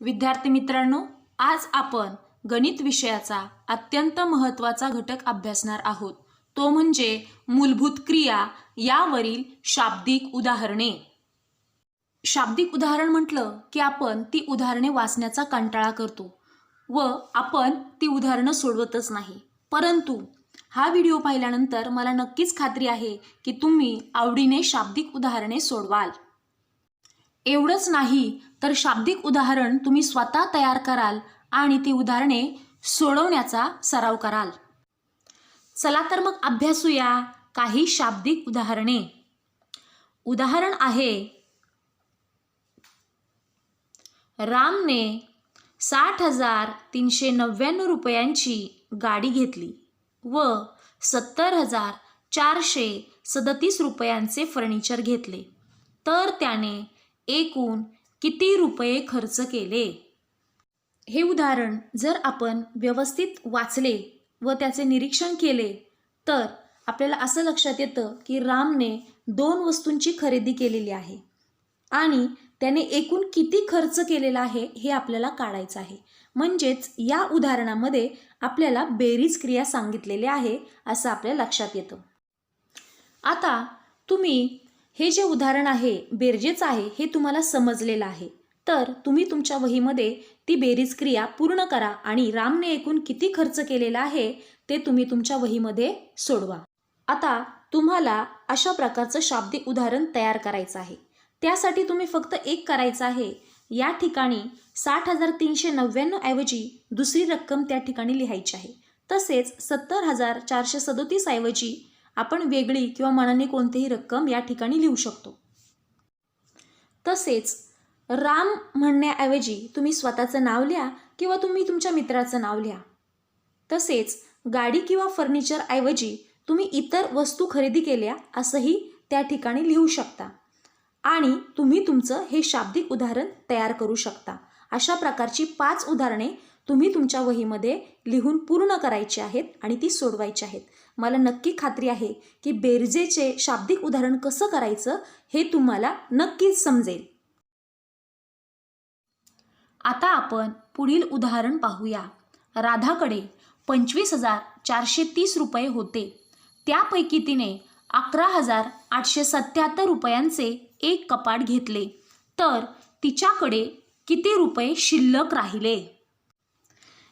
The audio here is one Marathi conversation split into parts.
विद्यार्थी मित्रांनो आज आपण गणित विषयाचा अत्यंत महत्त्वाचा घटक अभ्यासणार आहोत. तो म्हणजे मूलभूत क्रिया यावरील शाब्दिक उदाहरणे. शाब्दिक उदाहरण म्हटलं की आपण ती उदाहरणे वाचण्याचा कंटाळा करतो व आपण ती उदाहरणं सोडवतच नाही. परंतु हा व्हिडिओ पाहिल्यानंतर मला नक्कीच खात्री आहे की तुम्ही आवडीने शाब्दिक उदाहरणे सोडवाल. एवढंच नाही तर शाब्दिक उदाहरण तुम्ही स्वतः तयार कराल आणि ती उदाहरणे सोडवण्याचा सराव कराल. चला तर मग अभ्यासूया काही शाब्दिक उदाहरणे. उदाहरण आहे रामने साठ हजार तीनशे नव्याण्णव रुपयांची गाडी घेतली व सत्तर हजार चारशे सदतीस रुपयांचे फर्निचर घेतले. तर त्याने एकूण किती रुपये खर्च केले? हे उदाहरण जर आपण व्यवस्थित वाचले व त्याचे निरीक्षण केले तर आपल्याला असं लक्षात येतं की रामने दोन वस्तूंची खरेदी केलेली आहे आणि त्याने एकूण किती खर्च केलेला आहे हे आपल्याला काढायचं आहे. म्हणजेच या उदाहरणामध्ये आपल्याला बेरीज क्रिया सांगितलेली आहे असं आपल्या लक्षात येतं. आता तुम्ही हे जे उदाहरण आहे बेरजेचं आहे हे तुम्हाला समजलेलं आहे. तर तुम्ही तुमच्या वहीमध्ये ती बेरीज क्रिया पूर्ण करा आणि रामने एकूण किती खर्च केलेला आहे ते तुम्ही तुमच्या वहीमध्ये सोडवा. आता तुम्हाला अशा प्रकारचं शाब्दिक उदाहरण तयार करायचं आहे. त्यासाठी तुम्ही फक्त एक करायचं आहे. या ठिकाणी साठ हजार तीनशे नव्याण्णव ऐवजी दुसरी रक्कम त्या ठिकाणी लिहायची आहे. तसेच सत्तर हजार चारशे सदोतीस ऐवजी आपण वेगळी किंवा मनाने कोणतीही रक्कम या ठिकाणी लिहू शकतो. तसेच राम म्हणण्याऐवजी तुम्ही स्वतःचं नाव लिहा किंवा तुम्ही तुमच्या मित्राचं नाव लिहा. तसेच गाडी किंवा फर्निचर ऐवजी तुम्ही इतर वस्तू खरेदी केल्या असंही त्या ठिकाणी लिहू शकता. आणि तुम्ही तुमचं हे शाब्दिक उदाहरण तयार करू शकता. अशा प्रकारची पाच उदाहरणे तुम्ही तुमच्या वहीमध्ये लिहून पूर्ण करायची आहेत आणि ती सोडवायची आहेत. मला नक्की खात्री आहे की बेरजेचे शाब्दिक उदाहरण कसं करायचं हे तुम्हाला नक्कीच समजेल. आता आपण पुढील उदाहरण पाहूया. राधाकडे पंचवीस हजार चारशे तीस रुपये होते. त्यापैकी तिने अकरा हजार आठशे सत्याहत्तर रुपयांचे एक कपाट घेतले. तर तिच्याकडे किती रुपये शिल्लक राहिले?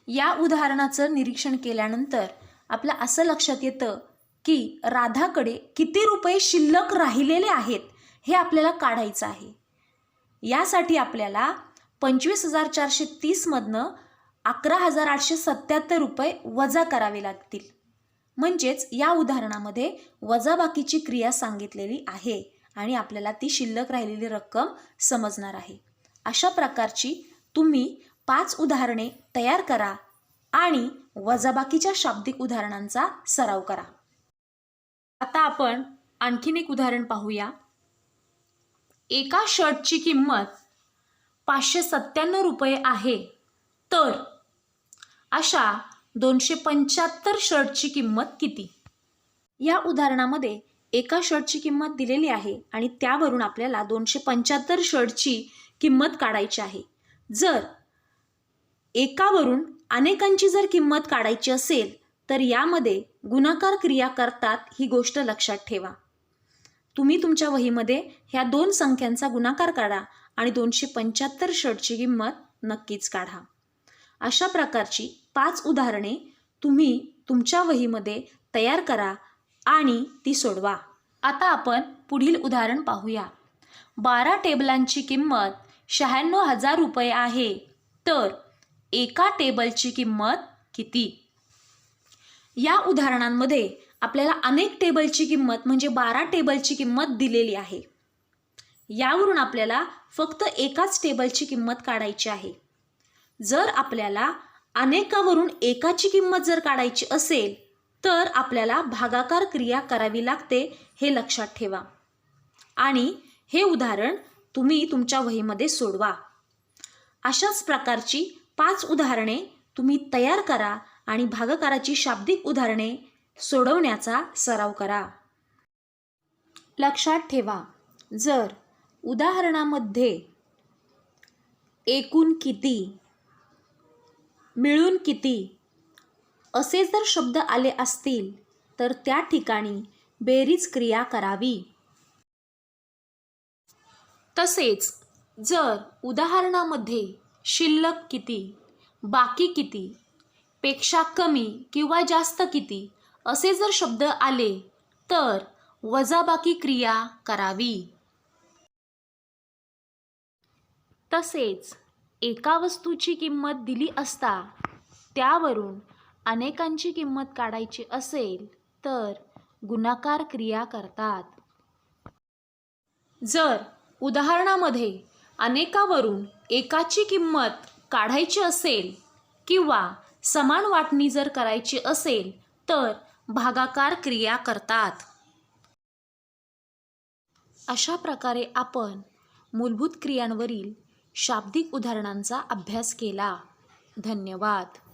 या उदाहरणाचं निरीक्षण केल्यानंतर आपलं असं लक्षात येतं की राधाकडे किती रुपये शिल्लक राहिलेले आहेत हे आपल्याला काढायचं आहे. यासाठी आपल्याला पंचवीस हजार चारशे तीसमधनं अकरा हजार आठशे सत्याहत्तर रुपये वजा करावे लागतील. म्हणजेच या उदाहरणामध्ये वजाबाकीची क्रिया सांगितलेली आहे आणि आपल्याला ती शिल्लक राहिलेली रक्कम समजणार आहे. अशा प्रकारची तुम्ही पाच उदाहरणे तयार करा आणि वजाबाकीच्या शाब्दिक उदाहरणांचा सराव करा. आता आपण आणखीन एक उदाहरण पाहूया. एका शर्टची किंमत पाचशे सत्त्याण्णव रुपये आहे. तर अशा दोनशे पंच्याहत्तर शर्टची किंमत किती? या उदाहरणामध्ये एका शर्टची किंमत दिलेली आहे आणि त्यावरून आपल्याला दोनशे पंच्याहत्तर शर्टची किंमत काढायची आहे. जर एकावरून अनेकांची जर किंमत काढायची असेल तर यामध्ये गुणाकार क्रिया करतात ही गोष्ट लक्षात ठेवा. तुम्ही तुमच्या वहीमध्ये ह्या दोन संख्यांचा गुणाकार काढा आणि दोनशे पंच्याहत्तर शर्टची किंमत नक्कीच काढा. अशा प्रकारची पाच उदाहरणे तुम्ही तुमच्या वहीमध्ये तयार करा आणि ती सोडवा. आता आपण पुढील उदाहरण पाहूया. बारा टेबलांची किंमत शहाण्णव हजार रुपये आहे. तर एका टेबलची किंमत किती? या उदाहरणांमध्ये आपल्याला अनेक टेबलची किंमत म्हणजे बारा टेबलची किंमत दिलेली आहे. यावरून आपल्याला फक्त एकाच टेबलची किंमत काढायची आहे. जर आपल्याला अनेकावरून एकाची किंमत जर काढायची असेल तर आपल्याला भागाकार क्रिया करावी लागते हे लक्षात ठेवा. आणि हे उदाहरण तुम्ही तुमच्या वहीमध्ये सोडवा. अशाच प्रकारची पाच उदाहरणे तुम्ही तयार करा आणि भागाकाराची शाब्दिक उदाहरणे सोडवण्याचा सराव करा. लक्षात ठेवा जर उदाहरणामध्ये एकूण किती मिळून किती असे जर शब्द आले असतील तर त्या ठिकाणी बेरीज क्रिया करावी. तसेच जर उदाहरणामध्ये शिल्लक किती? बाकी किती? पेक्षा कमी किंवा जास्त किती? असे जर शब्द आले तर वजाबाकी क्रिया करावी. तसेच एका वस्तूची किंमत दिली असता त्यावरून अनेकांची किंमत काढायची असेल तर गुणाकार क्रिया करतात. जर उदाहरणामध्ये अनेकावरून एकाची किंमत काढायची असेल किंवा समान वाटणी जर करायची असेल तर भागाकार क्रिया करतात. अशा प्रकारे आपण मूलभूत क्रियांवरील शाब्दिक उदाहरणांचा अभ्यास केला. धन्यवाद.